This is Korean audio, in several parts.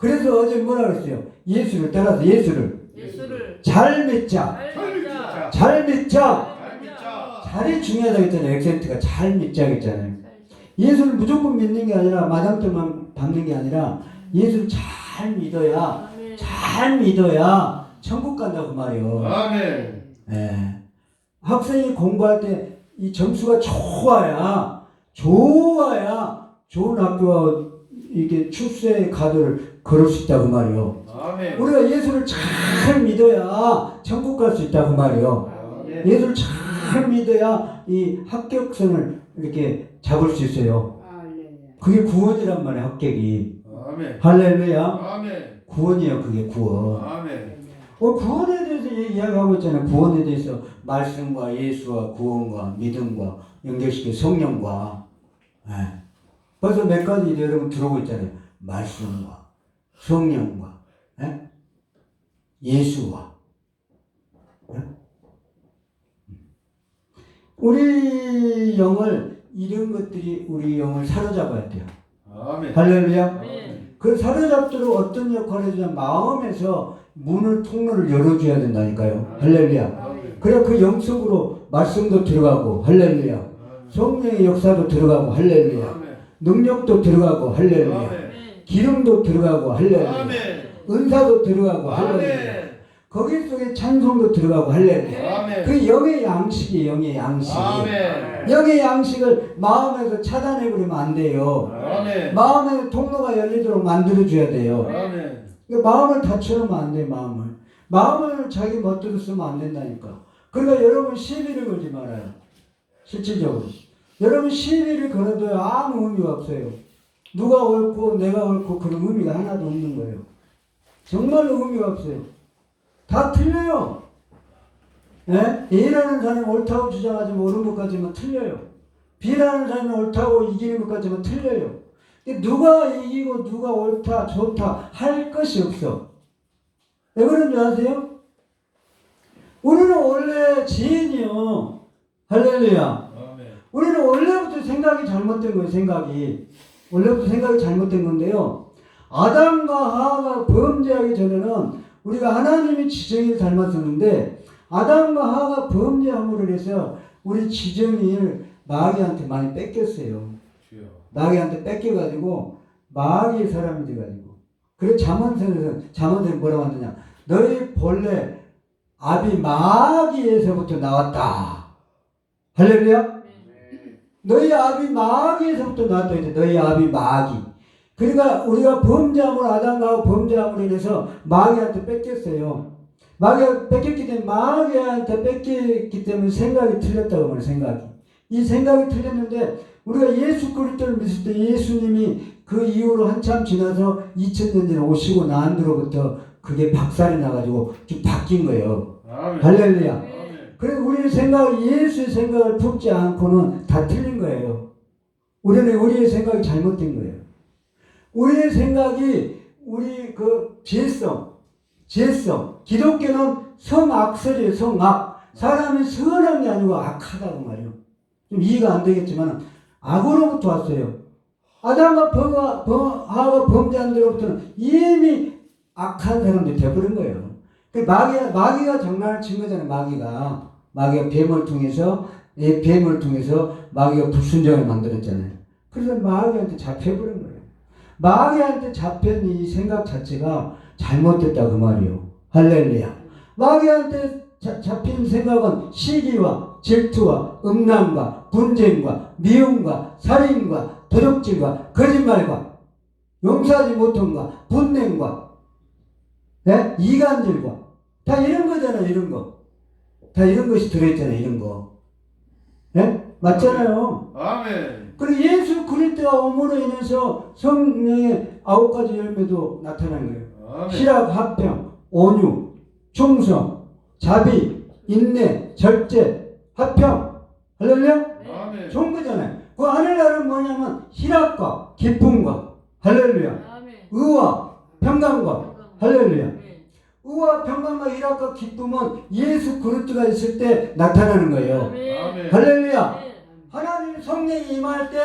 그래서 어제 뭐라 그랬어요? 예수를 따라서 예수를 예수를 잘 믿자. 잘 믿자. 잘 믿자. 잘 믿자. 잘이 중요하다고 했잖아요. 액센트가 잘 믿자 했잖아요. 예수를 무조건 믿는 게 아니라 마당때만 받는 게 아니라 예수를 잘 믿어야 아멘. 잘 믿어야 천국 간다고 말이요. 아멘. 예. 학생이 공부할 때 이 점수가 좋아야 좋아야 좋은 학교와 이게 출세 가도를 걸을 수 있다고 말이요. 아멘. 우리가 예수를 잘 믿어야 천국 갈 수 있다고 말이요. 아멘. 예수를 잘 믿어야 이 합격선을 이렇게 잡을 수 있어요. 그게 구원이란 말이에요, 합격이. 아멘. 할렐루야. 아멘. 구원이에요, 그게 구원. 아멘. 어, 구원에 대해서 이- 이야기하고 있잖아요. 구원에 대해서 말씀과 예수와 구원과 믿음과 연결시켜 성령과. 예. 벌써 몇 가지 이제 여러분 들어오고 있잖아요. 말씀과 성령과 예? 예수와. 예? 우리 영을 이런 것들이 우리 영을 사로잡아야 돼요. 아멘. 할렐루야. 아멘. 그 사로잡도록 어떤 역할을 해주냐 마음에서 문을 통로를 열어줘야 된다니까요 할렐루야 아멘. 그래 그 영속으로 말씀도 들어가고 할렐루야. 성령의 역사도 들어가고 할렐루야 아멘. 능력도 들어가고 할렐루야. 기름도 들어가고 할렐루야. 은사도 들어가고 할렐루야. 거기 속에 찬송도 들어가고 할렐루야. 그 영의 양식이 영의 양식이 아멘. 영의 양식을 마음에서 차단해 버리면 안 돼요. 마음에 통로가 열리도록 만들어 줘야 돼요 아멘. 그 마음을 다쳐놓으면 안 돼, 마음을. 마음을 자기 멋대로 쓰면 안 된다니까. 그러니까 여러분 시비를 걸지 말아요. 실질적으로. 여러분 시비를 걸어도 아무 의미가 없어요. 누가 옳고 내가 옳고 그런 의미가 하나도 없는 거예요. 정말로 의미가 없어요. 다 틀려요. 예? A라는 사람이 옳다고 주장하지만 옳은 것까지만 틀려요. B라는 사람이 옳다고 이기는 것까지만 틀려요. 누가 이기고 누가 옳다 좋다 할 것이 없어. 왜 그런 줄 아세요? 우리는 원래 지인이요. 할렐루야. 우리는 원래부터 생각이 잘못된 거예요. 생각이 원래부터 생각이 잘못된 건데요. 아담과 하와가 범죄하기 전에는 우리가 하나님의 지정을 닮았었는데 아담과 하와가 범죄함으로 해서 우리 지정을 마귀한테 많이 뺏겼어요. 주여. 마귀한테 뺏겨가지고 마귀의 사람이 돼가지고 그래 잠언서에서 잠언서에 뭐라고 하느냐 너희 본래 아비 마귀에서부터 나왔다 할렐루야. 너희 아비 마귀에서부터 나왔다 이제 너희 아비 마귀. 그러니까 우리가 범죄함으로 아담과 범죄함으로 인해서 마귀한테 뺏겼어요. 마귀가 뺏겼기 때문에 마귀한테 뺏겼기 때문에 생각이 틀렸다고 말해요 생각이. 이 생각이 틀렸는데 우리가 예수 그리스도를 믿을 때 예수님이 그 이후로 한참 지나서 2000년 전에 오시고 난 뒤로부터 그게 박살이 나가지고 좀 바뀐 거예요. 할렐루야. 그래서 우리의 생각, 예수의 생각을 품지 않고는 다 틀린 거예요. 우리는 우리의 생각이 잘못된 거예요. 우리의 생각이 우리 그 죄성, 죄성. 기독교는 성악설이에요, 성악. 사람이 선한 게 아니고 악하다고 말이에요. 좀 이해가 안 되겠지만 악으로부터 왔어요. 아담과 버가, 버, 하가 범죄한 데로부터는 이미 악한 사람들이 되어버린 거예요. 그 마귀가, 마귀가 장난을 친 거잖아요, 마귀가. 마귀가 뱀을 통해서, 이 뱀을 통해서 마귀가 불순종을 만들었잖아요. 그래서 마귀한테 잡혀버린 거예요. 마귀한테 잡힌 이 생각 자체가 잘못됐다, 그 말이요. 할렐루야. 마귀한테 자- 잡힌 생각은 시기와 질투와 음란과 분쟁과 미움과 살인과 도둑질과 거짓말과 용서하지 못함과 분냉과 네? 이간질과 다 이런 거잖아요 이런 거 다 이런 것이 들어있잖아요 이런 거 네? 맞잖아요 아멘. 그리고 예수 그리스도가 오므로 인해서 성령의 아홉 가지 열매도 나타난 거예요 아멘. 희락, 합평, 온유, 충성, 자비, 인내, 절제, 합평. 할렐루야? 아멘. 좋은 거잖아요. 그 하늘나라는 뭐냐면 희락과 기쁨과 할렐루야. 아멘. 의와 평강과 할렐루야. 의와 평강과 희락과 기쁨은 예수 그리스도가 있을 때 나타나는 거예요. 아멘. 할렐루야. 아멘. 하나님 성령이 임할 때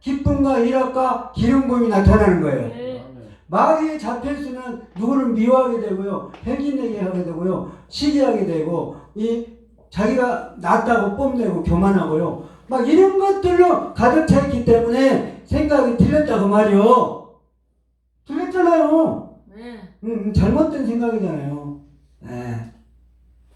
기쁨과 희락과 기름 부음이 나타나는 거예요. 아멘. 아멘. 마귀에 잡혔으면 누구를 미워하게 되고요. 헬기내게 하게 되고요. 시기하게 되고 이 자기가 낫다고 뽐내고 교만하고요. 막 이런 것들로 가득 차 있기 때문에 생각이 틀렸다고 말이요. 틀렸잖아요. 네. 음, 음, 잘못된 생각이잖아요. 네.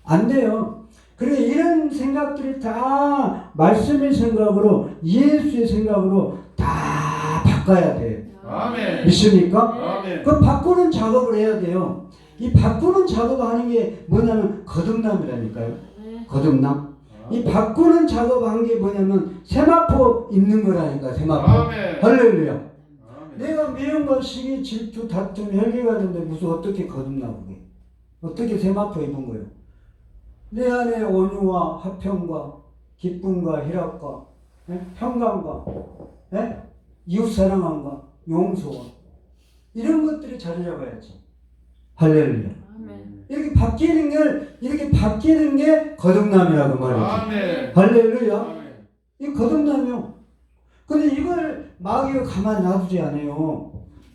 안 돼요. 그러니까 이런 생각들이 다 말씀의 생각으로 예수의 생각으로 다 바꿔야 돼요. 아멘. 믿습니까? 아멘. 그 바꾸는 작업을 해야 돼요. 이 바꾸는 작업을 하는 게 뭐냐면 거듭남이라니까요. 네. 거듭남. 이 바꾸는 작업한 게 뭐냐면 세마포 입는 거라니까 세마포. 아멘. 할렐루야. 내가 미움과 시기, 질투, 다툼, 혈기가 있는데 무슨 어떻게 거듭나 그게? 어떻게 세마포 입은 거예요? 내 안에 온유와 화평과 기쁨과 희락과 예? 평강과 예? 이웃 사랑함과 용서와 이런 것들이 자리 잡아야지. 할렐루야. 아멘. 이렇게 바뀌는 걸 이렇게 바뀌는 게 거듭남이라고. 아멘. 할렐루야. 아멘. 이 거듭나며. 근데 이걸 마귀가 가만 놔두지 않아요.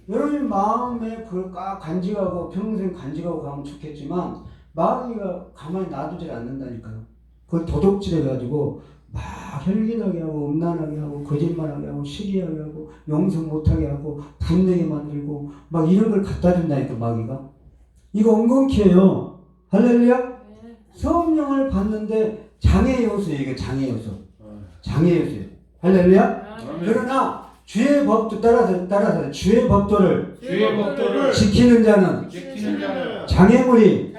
여러분 마음에 그걸 까 간직하고 평생 간직하고 가면 좋겠지만 마귀가 가만히 놔두질 않는다니까요. 그걸 도둑질해가지고 막 혈기나게 하고 음란하게 하고 거짓말하게 하고 시기하게 하고 용서 못하게 하고 분내게 만들고 막 이런 걸 갖다 준다니까 마귀가. 이거 엉겅퀴예요. 할렐루야. 네. 성령을 받는데 장애 요소예요. 이게 장애 요소. 장애 요소예요. 할렐루야. 그러나 주의 법도 따라서 따라서 주의 법도를 주의 법도를 지키는 자는 지키는 자는 장애물이